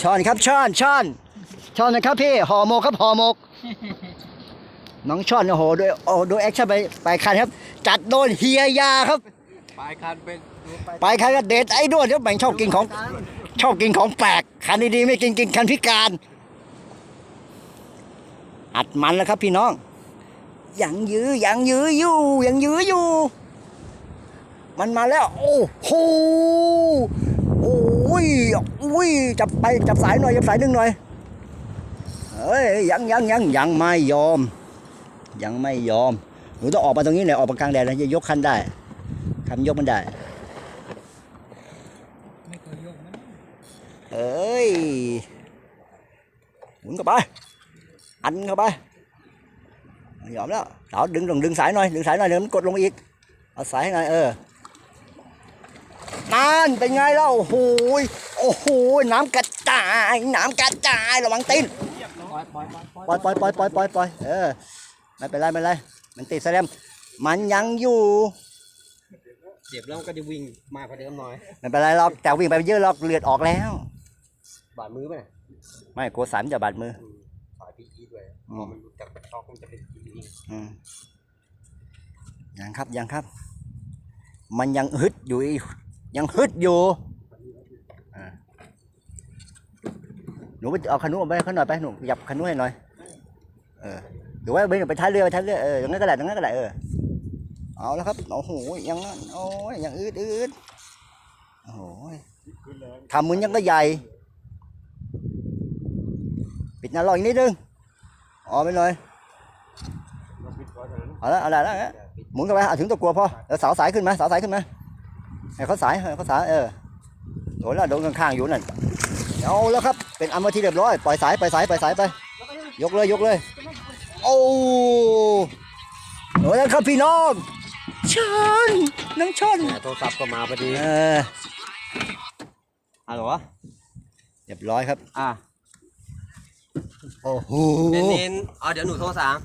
ช้อนครับช้อนช้อนช้อนนะครับพี่ห่อหมกครับห่อหมก น้องช้อนโอ้โหโดยโอ้โดยแอคชั่นไปไปคันครับ จัดโดนเฮียยาครับ ปลายคันเป็นดูไปไปคันก็เด็ดไอ้ด้วนเดี๋ยวแบ่งชอบกินของ ชอบกินของแปลกคันดีๆไม่กินกินคันพิการ อัดมันแล้วครับพี่น้องยังยื้อยังยื้ออยู่ยังยื้ออยู่ มันมาแล้ว โอ้โห โอ้ยอุ้ยจับไปจับสายหน่อยจับสายดึงหน่อยเฮ้ยยังยังยังยังไม่ยอม ยังไม่ยอมหนูต้องออกมาตรงนี้หน่อยออกมากลางแดดแล้วจะยกคันได้คันยกมันได้เอ้ยหมุนเข้าไปอันเข้าไปยอมแล้วเอาดึงลงดึงสายหน่อยดึงสายหน่อยเดี๋ยวมันกดลงอีกเอาสายให้หน่อยเออ นั่นเป็นไงเล่าโอ้โหยโอ้โหยน้ำกระจาย น้ำกระจายระวังตีนปล่อยปล่อยปล่อยปล่อยปล่อยปล่อยปล่อยปล่อยปล่อยเออไม่เป็นไรไม่เป็นไรมันติดแสลมมันยังอยู่เจ็บแล้วก็จะวิ่งมากกว่าเดิมหน่อยไม่เป็นไรหรอกแต่วิ่งไปเยอะหรอกเลือดออกแล้ว บาดมือไหมไม่กลัวสายมันจะบาดมือสายพีอีด้วยอืพมอมันหลุดจากกระชอกมันจะเป็นพีอีอืมยังครับยังครับ มันยังฮึดอยู่อีก ยังฮึดอยู่หนูไปเอาขนุนออกไปเขาหน่อยไปหนูหยับขนุนให้หน่อยเออหรือว่าไปไปท้ายเรือไปท้ายเรือเอออย่างนั้นก็ได้อย่างนั้นก็ได้เออเอาแล้วครับโอ้โหยังโอ้ยยังอืดอืดโอ้โหทำมือยังก็ใหญ่ ปิดหน้าลอยอีกนิดนึงอ๋อไปหน่อยเราปิดไว้เท่านั้นเอาละเอาละเอาละหมุนกันไปเอาถึงตัวกลัวพอเดี๋ยวเสาสายขึ้นมาเสาสายขึ้นมาให้ เขาสายให้เขาสายเออโดนแล้วโดนข้างๆอยู่นั่นเอาแล้วครับเป็นอันมาที่เรียบร้อยปล่อยสายปล่อยสายปล่อยสายไป ยกเลยยกเลยโอ้โดนแล้วครับพี่น้องชนน้องชนโทรศัพท์ก็มาพอดีเออฮัลโหลเรียบร้อยครับ อะโอ้โหเน้นๆอ๋อเดี๋ยวหนูโทรสั่ง